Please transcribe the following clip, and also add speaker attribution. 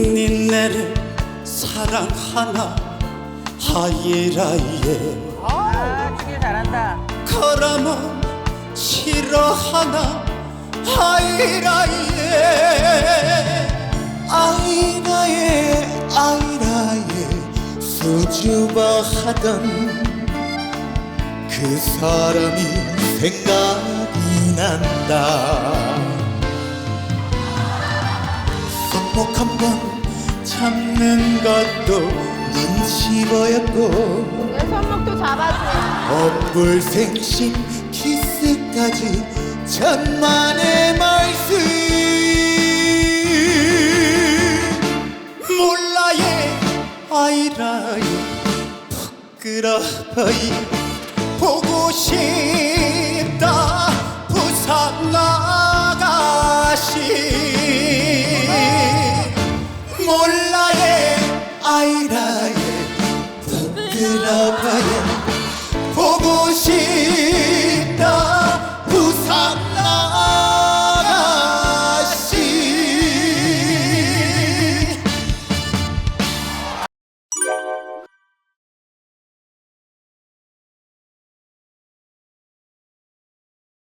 Speaker 1: 그대를 사랑하나? 하이라이에.
Speaker 2: 아, 주길 잘한다.
Speaker 1: 그러면 싫어하나? 하이라이에. 아이라에 아이라에. 수줍어하던 그 사람이 생각이 난다 손목 한번 잡는 것도 눈치 보였고.
Speaker 2: 내 손목도 잡아줘.
Speaker 1: 엄불생신 키스까지 천만의 말씀. 몰라예 아이라예 부끄러워이 보고 싶 높아요. 보고 싶